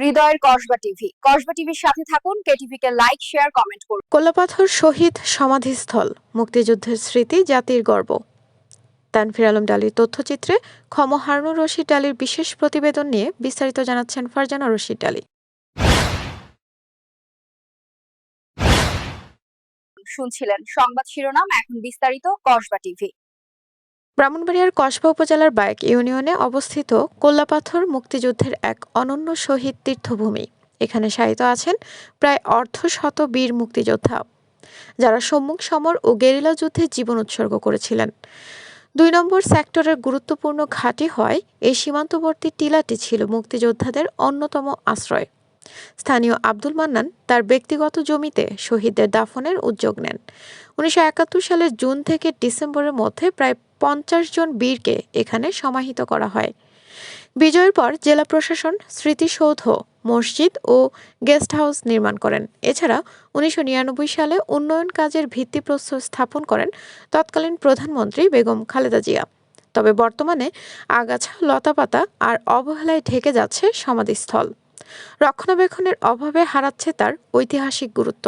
হৃদয়ের কসবা টিভি। কসবা টিভির সাথে থাকুন কেটিভি কে লাইক শেয়ার কমেন্ট করুন। কোলাপাথর শহীদ সমাধিস্থল মুক্তিযুদ্ধের স্মৃতি জাতির গর্ব। তানফির আলম ডালির তথ্যচিত্রে ক্ষম হারুনুর রশিদ ডালির বিশেষ প্রতিবেদন নিয়ে বিস্তারিত জানাচ্ছেন ফারজানা রশিদ ডালি। শুনছিলেন সংবাদ শিরোনাম এখন বিস্তারিত কসবা টিভি। ব্রাহ্মণবাড়িয়ার কসবা উপজেলার বায়েক ইউনিয়নে অবস্থিত কোল্লাপাথর মুক্তিযুদ্ধের এক অনন্য শহীদ তীর্থভূমি। এখানে শায়িত আছেন প্রায় অর্ধশত বীর মুক্তিযোদ্ধা, যারা সম্মুখ সমর ও গেরিলা যুদ্ধে জীবন উৎসর্গ করেছিলেন। দুই নম্বর সেক্টরের গুরুত্বপূর্ণ ঘাঁটি হয় এই সীমান্তবর্তী টিলাটি ছিল মুক্তিযোদ্ধাদের অন্যতম আশ্রয়। স্থানীয় আব্দুল মান্নান তার ব্যক্তিগত জমিতে শহীদদের দাফনের উদ্যোগ নেন। উনিশশো একাত্তর সালের জুন থেকে ডিসেম্বরের মধ্যে প্রায় পঞ্চাশ জন বীরকে এখানে সমাহিত করা হয়। বিজয়ের পর জেলা প্রশাসন, স্মৃতিসৌধ, মসজিদ ও গেস্ট হাউস নির্মাণ করেন। এছাড়া উনিশশো নিরানব্বই সালে উন্নয়ন কাজের ভিত্তিপ্রস্তর স্থাপন করেন তৎকালীন প্রধানমন্ত্রী বেগম খালেদা জিয়া। তবে বর্তমানে আগাছা, লতাপাতা আর অবহেলায় ঢেকে যাচ্ছে সমাধিস্থল। রক্ষণাবেক্ষণের অভাবে হারাচ্ছে তার ঐতিহাসিক গুরুত্ব।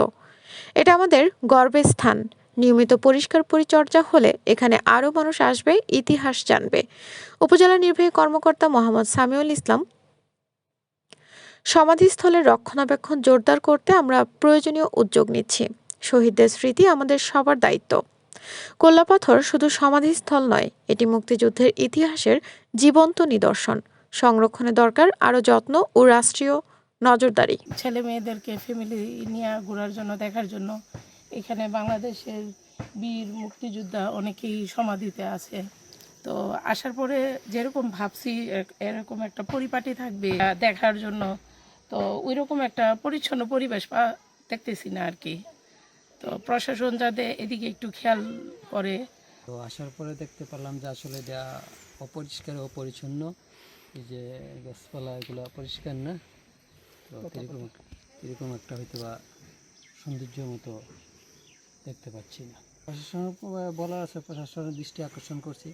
এটা আমাদের গর্বের স্থান। নিয়মিত পরিষ্কার পরিচর্যা হলে এখানে আরও মানুষ আসবে, ইতিহাস জানবে। উপজেলা নির্বাহী কর্মকর্তা মোহাম্মদ সামিউল ইসলাম। সমাধিস্থলের রক্ষণাবেক্ষণ জোরদার করতে আমরা প্রয়োজনীয় উদ্যোগ নিচ্ছি। শহীদদের স্মৃতি আমাদের সবার দায়িত্ব। কোল্লাপাথর শুধু সমাধিস্থল নয়, এটি মুক্তিযুদ্ধের ইতিহাসের জীবন্ত নিদর্শন। সংরক্ষণে দরকার আরও যত্ন ও রাষ্ট্রীয় নজরদারি। ছেলে মেয়েদেরকে ফ্যামিলি নিয়ে ঘোরার জন্য দেখার জন্য এখানে বাংলাদেশের বীর মুক্তিযোদ্ধা অনেকেই সমাধিতে আছে। তো আসার পরে যেরকম ভাবছি এরকম একটা পরিপাটি থাকবে দেখার জন্য তো ওই রকম একটা পরিচ্ছন্ন পরিবেশ পা দেখতেছি না আর কি তো প্রশাসন যাতে এদিকে একটু খেয়াল করে। তো আসার পরে দেখতে পেলাম যে আসলে এটা অপরিষ্কার অপরিচ্ছন্ন এই যে গাছপালা এগুলো পরিষ্কার না? তো এরকম এরকম একটা হয়তো বা সৌন্দর্য মতো দেখতে পাচ্ছি না। প্রশাসন বলা আছে প্রশাসনের দৃষ্টি আকর্ষণ করছি।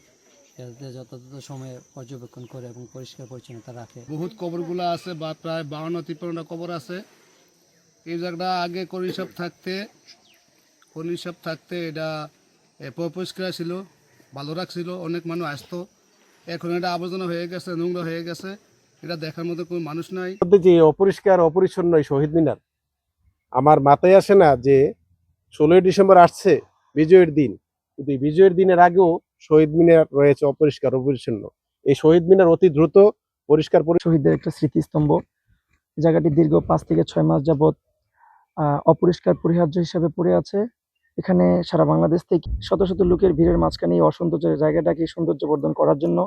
যাতে যথাযথ সময়ে পর্যবেক্ষণ করে এবং পরিষ্কার পরিচ্ছন্নতা রাখে। বহুত কবরগুলো আছে বা প্রায় বাউন্ন তিপ্পান্নটা কবর আছে। এই জায়গাটা আগে করিসব থাকতে করিসব থাকতে এটা পরিষ্কার ছিল ভালো রাখছিল অনেক মানুষ আসতো। এখন এটা আবর্জনা হয়ে গেছে নোংরা হয়ে গেছে। এটা দেখার মতো কোনো মানুষ নাই। যে অপরিষ্কার অপরিচ্ছন্ন শহীদ মিনার আমার মাথায় আসে না যে ষোলোই ডিসেম্বর আসছে বিজয়ের দিন। কিন্তু বিজয়ের দিনের আগেও শহীদ মিনার রয়েছে অপরিষ্কার অপরিচ্ছন্ন। এই শহীদ মিনার অতি দ্রুত পরিষ্কার পরি- শহীদদের একটা স্মৃতিস্তম্ভ। জায়গাটি দীর্ঘ পাঁচ থেকে ছয় মাস যাবৎ আহ, অপরিষ্কার পরিহার্য হিসাবে পড়ে আছে। এখানে সারা বাংলাদেশ থেকে শত শত লোকের ভিড়ের মাঝখানে এই অসৌন্দর্যের জায়গাটাকে সৌন্দর্য বর্ধন করার জন্য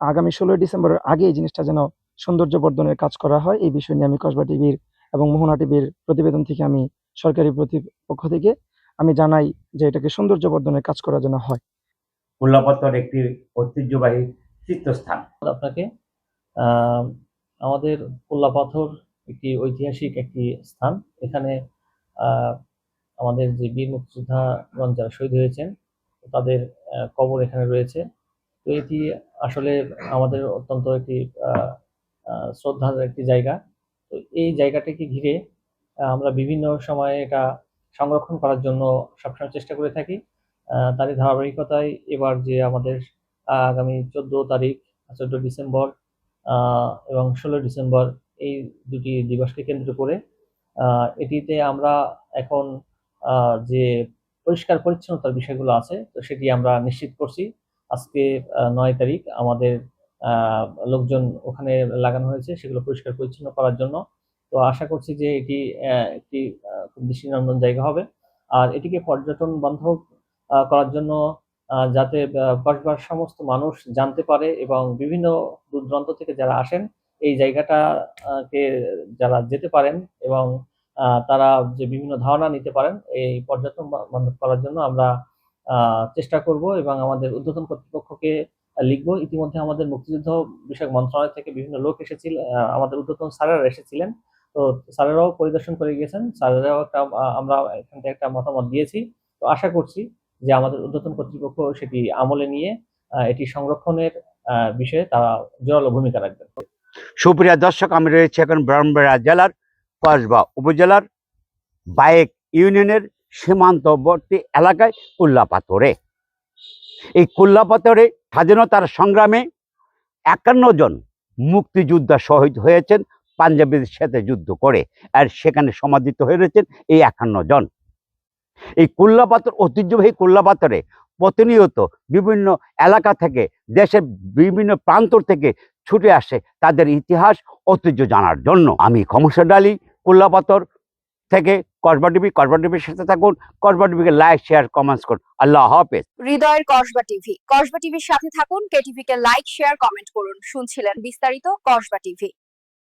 আগামী ষোলোই ডিসেম্বরের আগে এই জিনিসটা যেন সৌন্দর্য বর্ধনের কাজ করা হয় এই বিষয় নিয়ে আমি কসবা টিভির এবং মোহনা টিভির প্রতিবেদন থেকে আমি সরকারি প্রতিপক্ষ থেকে আমি জানাই যে এটাকে সৌন্দর্য বর্ধনের কাজ করার জন্য হয়। উল্লাপত্তর একটি ঐতিহ্যবাহী তীর্থস্থান। আপনাকে আহ, আমাদের পোল্লা পাথর একটি ঐতিহাসিক একটি স্থান। এখানে আহ, আমাদের যে বীর মুক্তিযোদ্ধাগণ যারা শহীদ হয়েছেন, তাদের কবর এখানে রয়েছে। তো এটি আসলে আমাদের অত্যন্ত একটি শ্রদ্ধার একটি জায়গা। তো এই জায়গাটাকে ঘিরে আমরা বিভিন্ন সময়ে এটা সংরক্ষণ করার জন্য সবসময় চেষ্টা করে থাকি। তারই ধারাবাহিকতায় এবার যে আমাদের আগামী চোদ্দ তারিখ, চোদ্দ ডিসেম্বর এবং ষোলো ডিসেম্বর এই দুটি দিবসকে কেন্দ্র করে এটিতে আমরা এখন যে পরিষ্কার পরিচ্ছন্নতার বিষয়গুলো আছে তো সেটি আমরা নিশ্চিত করছি। আজকে নয় তারিখ আমাদের লোকজন ওখানে লাগানো হয়েছে সেগুলো পরিষ্কার পরিচ্ছন্ন করার জন্য। তো আশা করছি যে এটি একটি খুব দৃষ্টিনন্দন জায়গা হবে। আর এটিকে পর্যটন বান্ধব আহ, করার জন্য যাতে কসবার সমস্ত মানুষ জানতে পারে এবং বিভিন্ন দূর দূরান্ত থেকে যারা আসেন এই জায়গাটা কে যারা যেতে পারেন এবং তারা যে বিভিন্ন ধারণা নিতে পারেন, এই পর্যটন বা- বান্ধব করার জন্য আমরা চেষ্টা করব এবং আমাদের ঊর্ধ্বতন কর্তৃপক্ষকে লিখব। ইতিমধ্যে আমাদের মুক্তিযুদ্ধ বিষয়ক মন্ত্রণালয় থেকে বিভিন্ন লোক এসেছিল আমাদের ঊর্ধ্বতন স্যারেরা এসেছিলেন। তো স্যারেরাও পরিদর্শন করে গিয়েছেন। স্যারেরাও একটা আমরা এখান থেকে একটা মতামত দিয়েছি। তো আশা করছি যে আমাদের ঊর্ধ্বতন কর্তৃপক্ষ সেটি আমলে নিয়ে এটি সংরক্ষণের বিষয়ে তারা জোরালো ভূমিকা রাখবেন। সুপ্রিয় দর্শক, আমি রয়েছে এখন ব্রাহ্মণবাড়িয়া জেলার কসবা উপজেলার বায়েক ইউনিয়নের সীমান্তবর্তী এলাকায় কুল্লাপাথরে এই কুল্লাপাথরে স্বাধীনতার সংগ্রামে একান্ন জন মুক্তিযোদ্ধা শহীদ হয়েছেন পাঞ্জাবিদের সাথে যুদ্ধ করে, আর সেখানে সমাধিত হয়ে রয়েছেন এই একান্ন জন। এই কুল্লাপাথর ঐতিহ্যবাহী কুল্লাপাথরে প্রতিনিয়ত বিভিন্ন এলাকা থেকে, দেশের বিভিন্ন প্রান্ত থেকে ছুটে আসে তাদের ইতিহাস, ঐতিহ্য জানার জন্য। আমি খমসা ডালি কুল্লাপাথর থেকে কসবা টিভি, কসবা টিভির সাথে থাকুন কসবাটিভিকে লাইক শেয়ার কমেন্টস করুন। আল্লাহ হাফেজ। হৃদয়ের কসবা টিভি, কসবা টিভির সাথে থাকুন কেটিভিকে লাইক শেয়ার কমেন্ট করুন। শুনছিলেন বিস্তারিত কসবা টিভি।